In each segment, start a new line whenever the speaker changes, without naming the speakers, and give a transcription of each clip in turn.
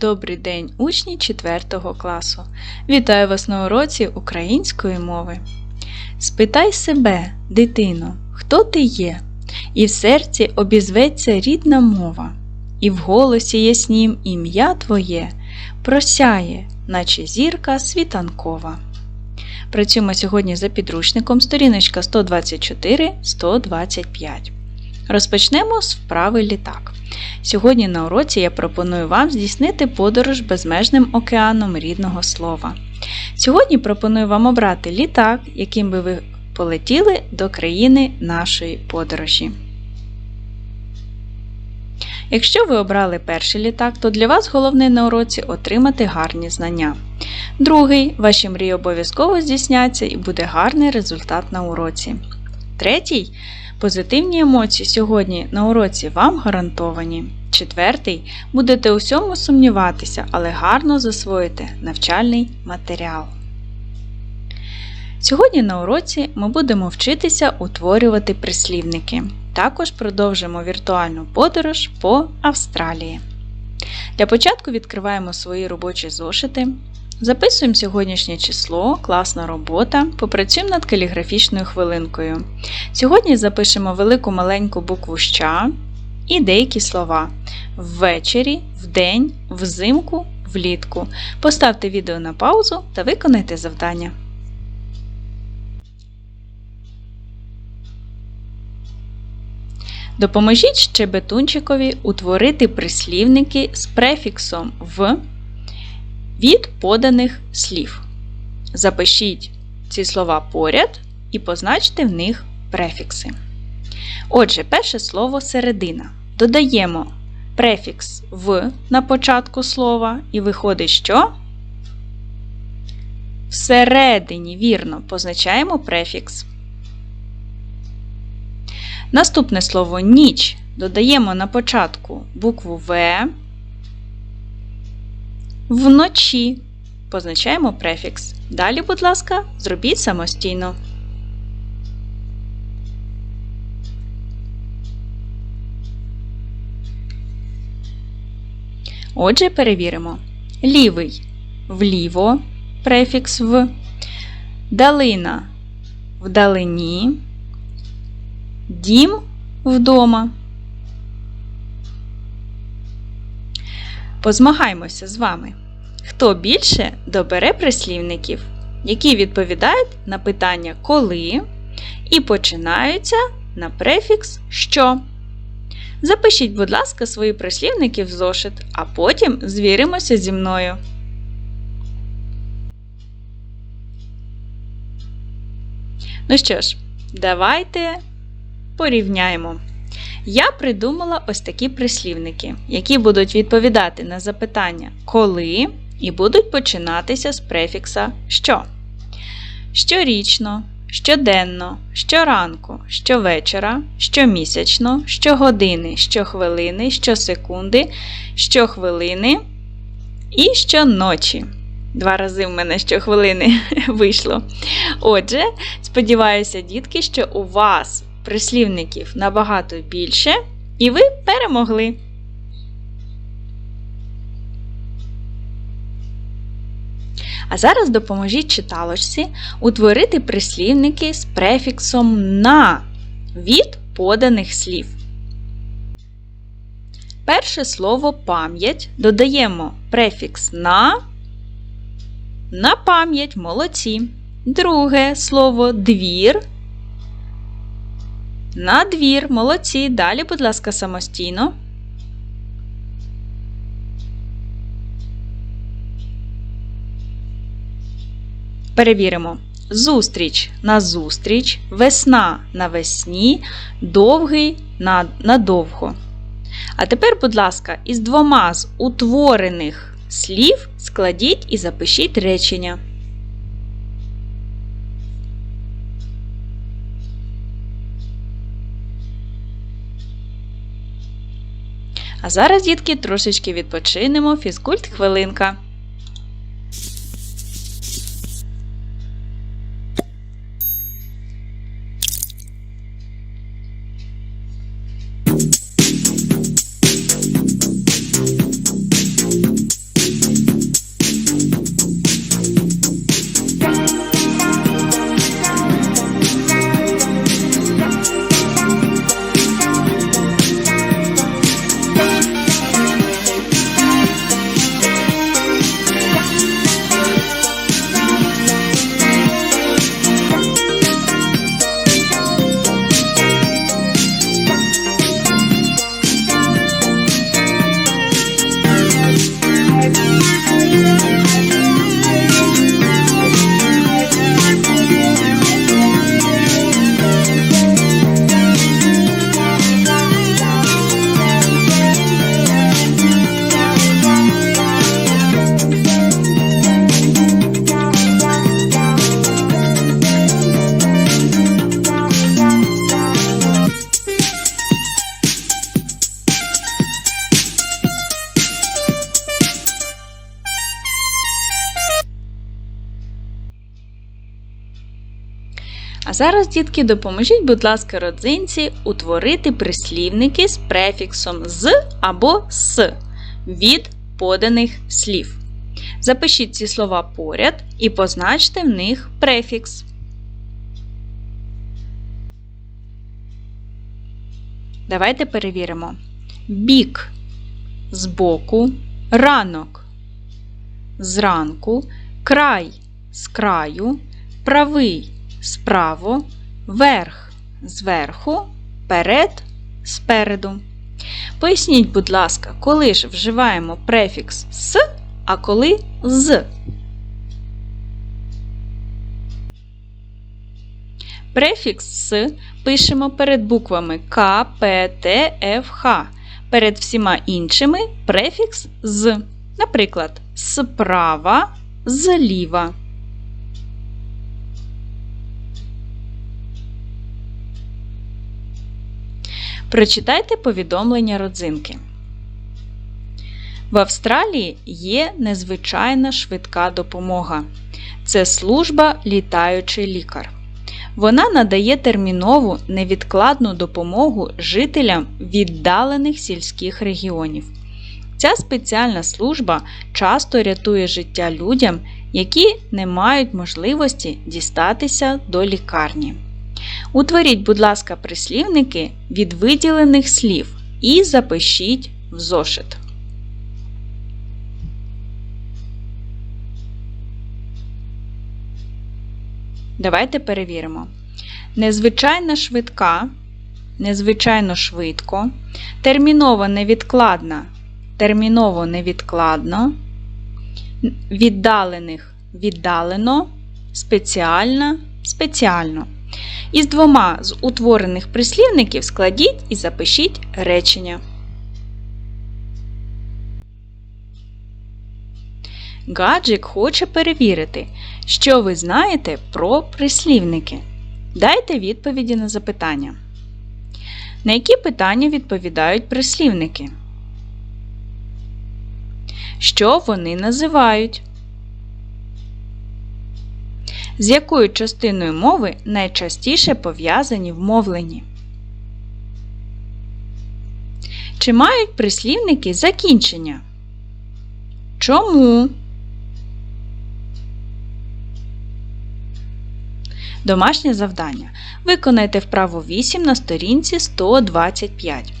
Добрий день, учні 4 класу. Вітаю вас на уроці української мови. Спитай себе, дитино, хто ти є, і в серці обізветься рідна мова, і в голосі яснім ім'я твоє просяє, наче зірка світанкова. Працюємо сьогодні за підручником сторіночка 124-125. Розпочнемо з вправи літак. Сьогодні на уроці я пропоную вам здійснити подорож безмежним океаном рідного слова. Сьогодні пропоную вам обрати літак, яким би ви полетіли до країни нашої подорожі. Якщо ви обрали перший літак, то для вас головне на уроці отримати гарні знання. Другий, ваші мрії обов'язково здійсняться і буде гарний результат на уроці. Третій позитивні емоції сьогодні на уроці вам гарантовані. Четвертий будете у всьому сумніватися, але гарно засвоїте навчальний матеріал. Сьогодні на уроці ми будемо вчитися утворювати прислівники. Також продовжимо віртуальну подорож по Австралії. Для початку відкриваємо свої робочі зошити. Записуємо сьогоднішнє число, класна робота, попрацюємо над каліграфічною хвилинкою. Сьогодні запишемо велику маленьку букву ща і деякі слова ввечері, вдень, взимку, влітку. Поставте відео на паузу та виконайте завдання. Допоможіть щебетунчикові утворити прислівники з префіксом в від поданих слів. Запишіть ці слова поряд і позначте в них префікси. Отже, перше слово середина. Додаємо префікс в на початку слова, і виходить, що всередині, вірно, позначаємо префікс. Наступне слово ніч додаємо на початку букву В. Вночі позначаємо префікс. Далі, будь ласка, зробіть самостійно. Отже, перевіримо. Лівий вліво префікс в, далина вдалині, дім вдома. Позмагаймося з вами. Хто більше добере прислівників, які відповідають на питання коли і починаються на префікс що. Запишіть, будь ласка, свої прислівники в зошит, а потім звіримося зі мною. Ну що ж, давайте порівняємо. Я придумала ось такі прислівники, які будуть відповідати на запитання коли і будуть починатися з префікса що. Щорічно, щоденно, щоранку, щовечора, щомісячно, щогодини, щохвилини, щосекунди, щохвилини і щоночі. Два рази в мене щохвилини вийшло. Отже, сподіваюся, дітки, що у вас прислівників набагато більше, і ви перемогли. А зараз допоможіть читалочці утворити прислівники з префіксом на від поданих слів. Перше слово пам'ять додаємо префікс на на пам'ять молодці. Друге слово двір. На двір, молодці. Далі, будь ласка, самостійно. Перевіримо. Зустріч на зустріч, весна на весні, довгий на, на довго. А тепер, будь ласка, із двома з утворених слів складіть і запишіть речення. А зараз, дітки, трошечки відпочинемо. Фізкульт хвилинка. Зараз, дітки, допоможіть, будь ласка, родзинці утворити прислівники з префіксом з або с від поданих слів. Запишіть ці слова поряд і позначте в них префікс. Давайте перевіримо. Бік збоку, ранок зранку, край з краю, правий справо, верх зверху, перед спереду. Поясніть, будь ласка, коли ж вживаємо префікс с, а коли з. Префікс с пишемо перед буквами К, П, Т, Ф, Х. Перед всіма іншими префікс з. Наприклад, справа, зліва. Прочитайте повідомлення родзинки. В Австралії є незвичайна швидка допомога. Це служба літаючий лікар. Вона надає термінову невідкладну допомогу жителям віддалених сільських регіонів. Ця спеціальна служба часто рятує життя людям, які не мають можливості дістатися до лікарні. Утворіть, будь ласка, прислівники від виділених слів і запишіть в зошит. Давайте перевіримо. Незвичайно швидка, незвичайно швидко, терміново невідкладна, терміново невідкладно, віддалених віддалено, спеціальна спеціально. Із двома з утворених прислівників складіть і запишіть речення. Гаджик хоче перевірити, що ви знаєте про прислівники. Дайте відповіді на запитання. На які питання відповідають прислівники? Що вони називають? З якою частиною мови найчастіше пов'язані вмовлені? Чи мають прислівники закінчення? Чому? Домашнє завдання. Виконайте вправу 8 на сторінці 125.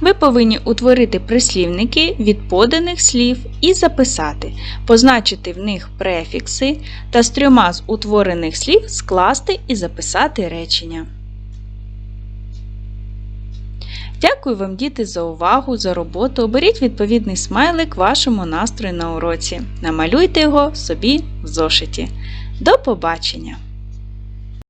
Ви повинні утворити прислівники від поданих слів і записати, позначити в них префікси та з трьома з утворених слів скласти і записати речення. Дякую вам, діти, за увагу, за роботу. Оберіть відповідний смайлик вашому настрою на уроці. Намалюйте його собі в зошиті. До побачення!